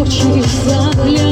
очі загляд.